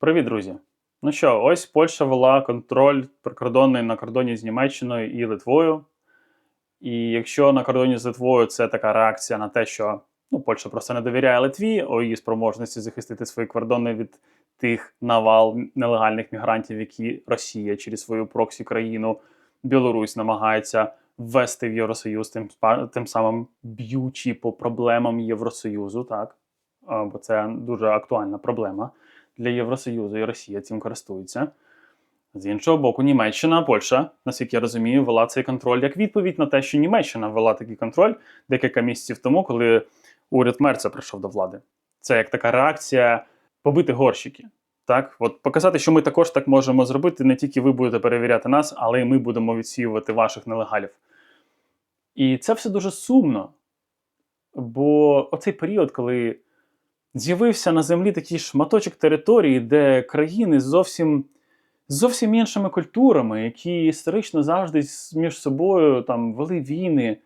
Привіт, друзі! Ну що, ось Польща вела контроль прикордонний на кордоні з Німеччиною і Литвою. І якщо на кордоні з Литвою це така реакція на те, що ну, Польща просто не довіряє Литві у її спроможності захистити свої кордони від тих навал нелегальних мігрантів, які Росія через свою проксі країну Білорусь намагається ввести в Євросоюз, тим, тим самим б'ючи по проблемам Євросоюзу, так? Бо це дуже актуальна проблема для Євросоюзу, і Росія цим користується. З іншого боку, Німеччина, Польща, наскільки я розумію, вела цей контроль як відповідь на те, що Німеччина вела такий контроль декілька місяців тому, коли уряд Мерца прийшов до влади. Це як така реакція побити горщики. Так, от показати, що ми також так можемо зробити. Не тільки ви будете перевіряти нас, але й ми будемо відсіювати ваших нелегалів. І це все дуже сумно. Бо оцей період, коли з'явився на землі такий шматочок території, де країни зовсім, зовсім іншими культурами, які історично завжди між собою там вели війни,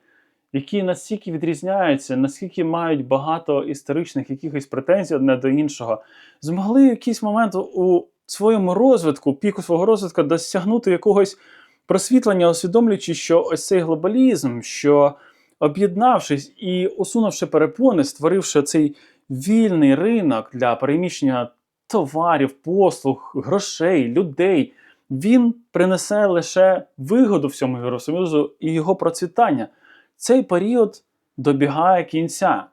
які настільки відрізняються, наскільки мають багато історичних якихось претензій одне до іншого, змогли якийсь момент у своєму розвитку, піку свого розвитку, досягнути якогось просвітлення, усвідомлюючи, що ось цей глобалізм, що об'єднавшись і усунувши перепони, створивши цей вільний ринок для переміщення товарів, послуг, грошей, людей, він принесе лише вигоду всьому Євросоюзу і його процвітання. Цей період добігає кінця.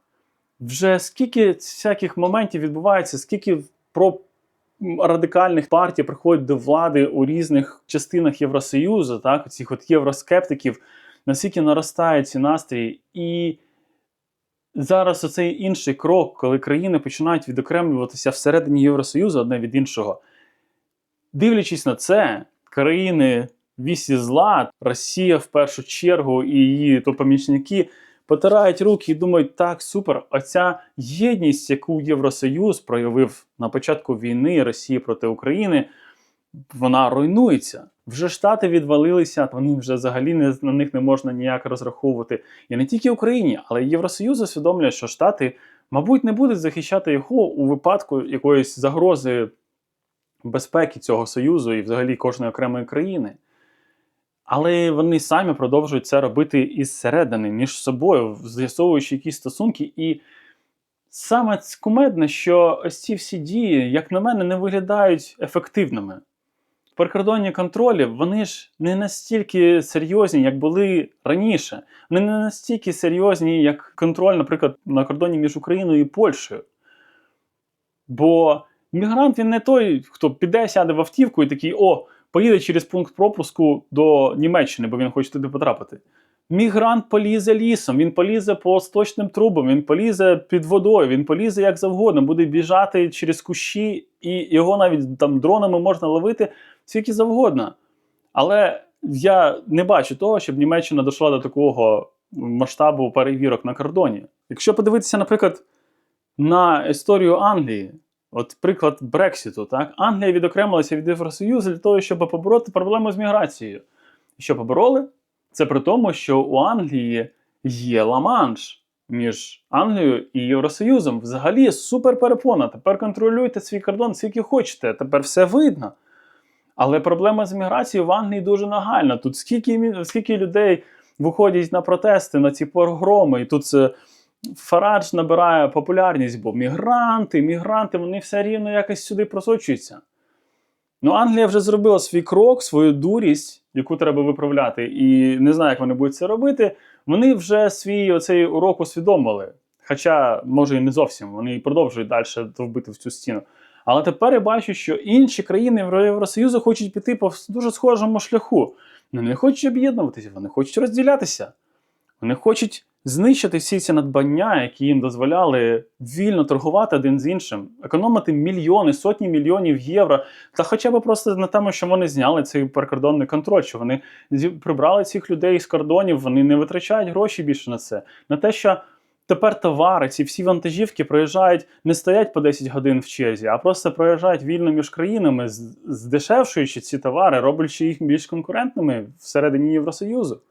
Вже скільки всяких моментів відбувається, скільки про радикальних партій приходять до влади у різних частинах Євросоюзу, так, цих от євроскептиків, наскільки наростають ці настрої. І зараз оцей інший крок, коли країни починають відокремлюватися всередині Євросоюзу одне від іншого. Дивлячись на це, країни вісі зла, Росія в першу чергу і її то помічники потирають руки і думають, так, супер, оця єдність, яку Євросоюз проявив на початку війни Росії проти України, вона руйнується. Вже штати відвалилися, вони вже взагалі не, на них не можна ніяк розраховувати. І не тільки Україні, але й Євросоюз усвідомлює, що Штати, мабуть, не будуть захищати його у випадку якоїсь загрози безпеки цього союзу і взагалі кожної окремої країни. Але вони самі продовжують це робити із середини, між собою, з'ясовуючи якісь стосунки. І саме кумедне, що ось ці всі дії, як на мене, не виглядають ефективними. Прикордонні контролі вони ж не настільки серйозні, як були раніше. Вони не настільки серйозні, як контроль, наприклад, на кордоні між Україною і Польщею. Бо мігрант він не той, хто піде, сяде в автівку і такий: о, поїде через пункт пропуску до Німеччини, бо він хоче туди потрапити. Мігрант полізе лісом, він полізе по сточним трубам, він полізе під водою, він полізе як завгодно, буде біжати через кущі, і його навіть там дронами можна ловити скільки завгодно. Але я не бачу того, щоб Німеччина дійшла до такого масштабу перевірок на кордоні. Якщо подивитися, наприклад, на історію Англії, от приклад Брексіту, так? Англія відокремилася від Євросоюзу для того, щоб побороти проблему з міграцією. І що побороли? Це при тому, що у Англії є Ла-Манш між Англією і Євросоюзом. Взагалі супер перепона. Тепер контролюйте свій кордон, скільки хочете. Тепер все видно. Але проблема з міграцією в Англії дуже нагальна. Тут скільки, скільки людей виходять на протести, на ці погроми, і тут це Фарадж набирає популярність, бо мігранти, мігранти, вони все рівно якось сюди просочуються. Ну, Англія вже зробила свій крок, свою дурість, яку треба виправляти, і не знаю, як вони будуть це робити. Вони вже свій оцей урок усвідомили. Хоча, може, і не зовсім, вони продовжують далі довбити в цю стіну. Але тепер я бачу, що інші країни Євросоюзу хочуть піти по дуже схожому шляху. Вони не хочуть об'єднуватися, вони хочуть розділятися. Вони хочуть знищити всі ці надбання, які їм дозволяли вільно торгувати один з іншим, економити мільйони, сотні мільйонів євро, та хоча б просто на тому, що вони зняли цей прикордонний контроль, що вони прибрали цих людей з кордонів, вони не витрачають гроші більше на це. На те, що тепер товари, ці всі вантажівки проїжджають, не стоять по 10 годин в черзі, а просто проїжджають вільно між країнами, здешевшуючи ці товари, роблячи їх більш конкурентними всередині Євросоюзу.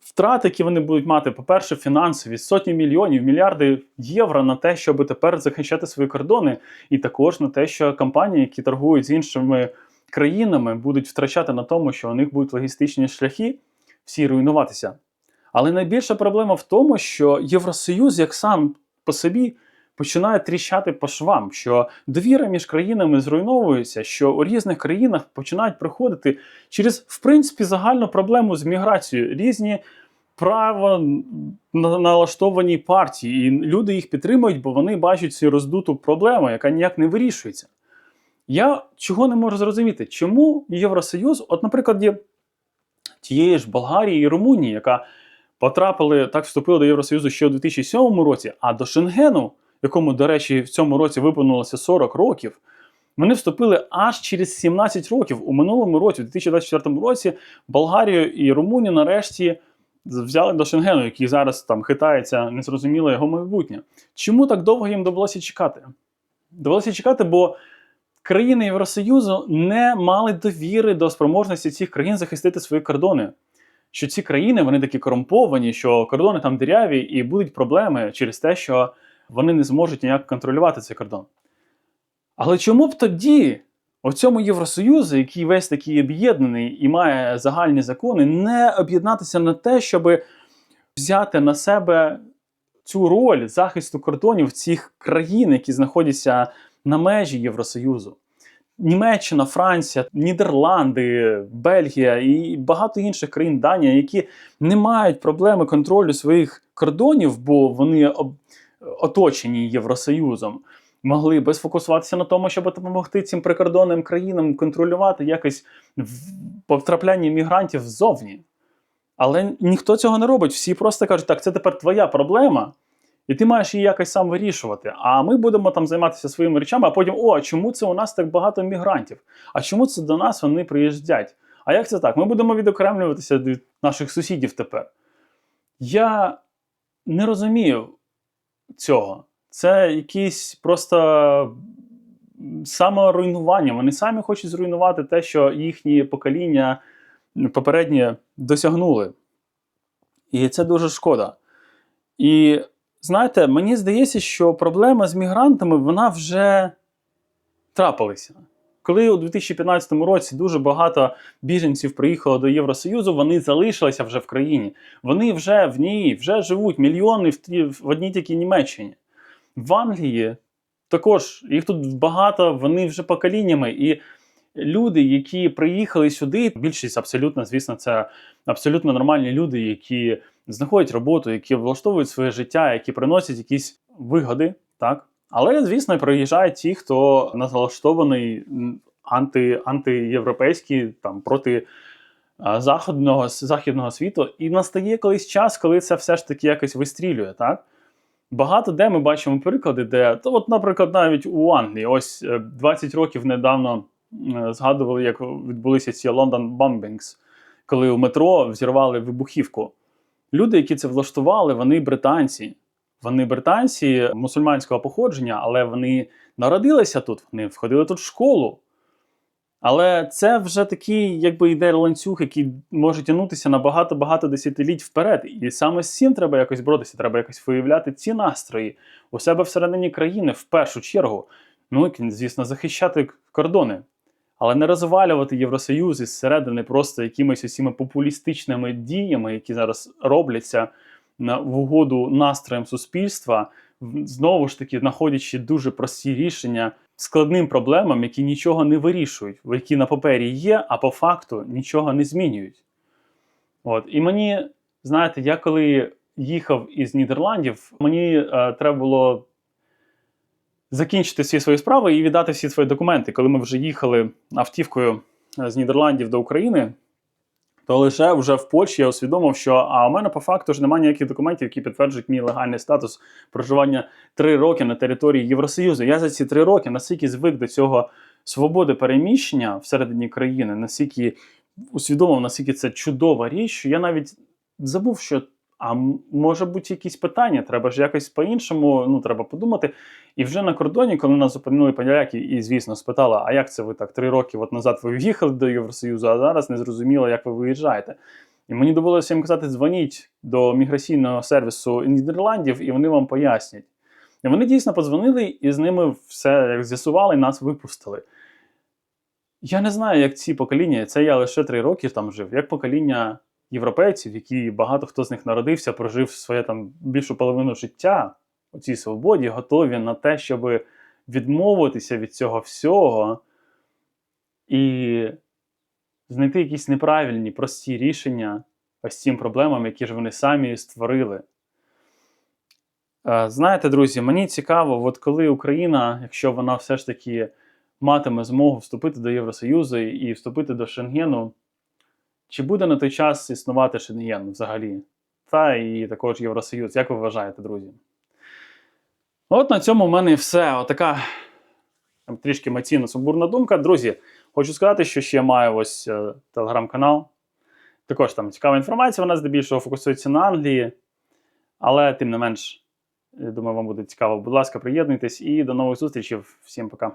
втрати, які вони будуть мати, по-перше, фінансові сотні мільйонів, мільярди євро на те, щоб тепер захищати свої кордони, і також на те, що компанії, які торгують з іншими країнами, будуть втрачати на тому, що у них будуть логістичні шляхи всі руйнуватися. Але найбільша проблема в тому, що Євросоюз, як сам по собі, починає тріщати по швам, що довіра між країнами зруйновується, що у різних країнах починають приходити через, в принципі, загальну проблему з міграцією. Різні право налаштовані партії, і люди їх підтримують, бо вони бачать цю роздуту проблему, яка ніяк не вирішується. Я чого не можу зрозуміти, чому Євросоюз, от, наприклад, тієї ж Болгарії і Румунії, яка потрапили, так вступили до Євросоюзу ще у 2007 році, а до Шенгену, якому, до речі, в цьому році виповнилося 40 років, вони вступили аж через 17 років. У минулому році, у 2024 році, Болгарію і Румунію нарешті взяли до Шенгену, який зараз там хитається, незрозуміло його майбутнє. Чому так довго їм довелося чекати? Довелося чекати, бо країни Євросоюзу не мали довіри до спроможності цих країн захистити свої кордони. Що ці країни вони такі корумповані, що кордони там диряві, і будуть проблеми через те, що вони не зможуть ніяк контролювати цей кордон. Але чому б тоді у цьому Євросоюзу, який весь такий об'єднаний і має загальні закони, не об'єднатися на те, щоб взяти на себе цю роль захисту кордонів цих країн, які знаходяться на межі Євросоюзу? Німеччина, Франція, Нідерланди, Бельгія і багато інших країн Данія, які не мають проблеми контролю своїх кордонів, бо вони оточені Євросоюзом, могли би сфокусуватися на тому, щоб допомогти цим прикордонним країнам контролювати якось потрапляння мігрантів ззовні. Але ніхто цього не робить. Всі просто кажуть, так, це тепер твоя проблема, і ти маєш її якось сам вирішувати. А ми будемо там займатися своїми речами, а потім, о, а чому це у нас так багато мігрантів? А чому це до нас вони приїжджають? А як це так? Ми будемо відокремлюватися від наших сусідів тепер. Я не розумію цього. Це якісь просто саморуйнування. Вони самі хочуть зруйнувати те, що їхні покоління попереднє досягнули. І це дуже шкода. І знаєте, мені здається, що проблема з мігрантами вона вже трапилася. Коли у 2015 році дуже багато біженців приїхало до Євросоюзу, вони залишилися вже в країні. Вони вже в ній, вже живуть мільйони в, одній тільки Німеччині. В Англії також їх тут багато, вони вже поколіннями. І люди, які приїхали сюди, більшість абсолютно, звісно, це абсолютно нормальні люди, які знаходять роботу, які влаштовують своє життя, які приносять якісь вигоди, так. Але, звісно, приїжджають ті, хто налаштований анти, антиєвропейський, там проти а, заходного, західного світу. І настає колись час, коли це все ж таки якось вистрілює, так? Багато де ми бачимо приклади, де, то, от, наприклад, навіть у Англії, ось е, 20 років недавно е, згадували, як відбулися ці London Bombings, коли у метро взірвали вибухівку. Люди, які це влаштували, вони британці. Вони британці мусульманського походження, але вони народилися тут, вони входили тут в школу. Але це вже такий, якби йде ланцюг, який може тягнутися на багато-багато десятиліть вперед. І саме з цим треба якось боротися, треба якось виявляти ці настрої у себе всередині країни в першу чергу. Ну і, звісно, захищати кордони. Але не розвалювати Євросоюз із середини просто якимись усіма популістичними діями, які зараз робляться в угоду настроям суспільства, знову ж таки знаходячи дуже прості рішення складним проблемам, які нічого не вирішують, які на папері є, а по факту нічого не змінюють. От. І мені, знаєте, я коли їхав із Нідерландів, мені е, треба було закінчити всі свої справи і віддати всі свої документи. Коли ми вже їхали автівкою е, з Нідерландів до України, то лише вже в Польщі я усвідомив, що а у мене по факту ж немає ніяких документів, які підтверджують мій легальний статус проживання три роки на території Євросоюзу. Я за ці три роки настільки звик до цього свободи переміщення всередині країни, настільки усвідомив, наскільки це чудова річ, що я навіть забув, що а може бути якісь питання, треба ж якось по-іншому, ну треба подумати. І вже на кордоні, коли нас зупинили поляки, і звісно спитали, а як це ви так три роки от назад ви в'їхали до Євросоюзу, а зараз не зрозуміло, як ви виїжджаєте. І мені довелося їм казати: дзвоніть до міграційного сервісу Нідерландів, і вони вам пояснять. І вони дійсно подзвонили і з ними все з'ясували, нас випустили. Я не знаю, як ці покоління, це я лише три роки там жив, як покоління європейців, які багато хто з них народився, прожив своє там більшу половину життя у цій свободі, готові на те, щоб відмовитися від цього всього і знайти якісь неправильні, прості рішення ось цим проблемам, які ж вони самі створили. Е, Знаєте, друзі, мені цікаво, от коли Україна, якщо вона все ж таки матиме змогу вступити до Євросоюзу і вступити до Шенгену, чи буде на той час існувати Шенген взагалі? Та і також Євросоюз. Як ви вважаєте, друзі? От на цьому в мене все. Отака там, трішки емоційно сумбурна думка. Друзі, хочу сказати, що ще маю ось е, телеграм-канал. Також там цікава інформація, вона здебільшого фокусується на Англії. Але тим не менш, я думаю, вам буде цікаво. Будь ласка, приєднуйтесь і до нових зустрічей. Всім пока.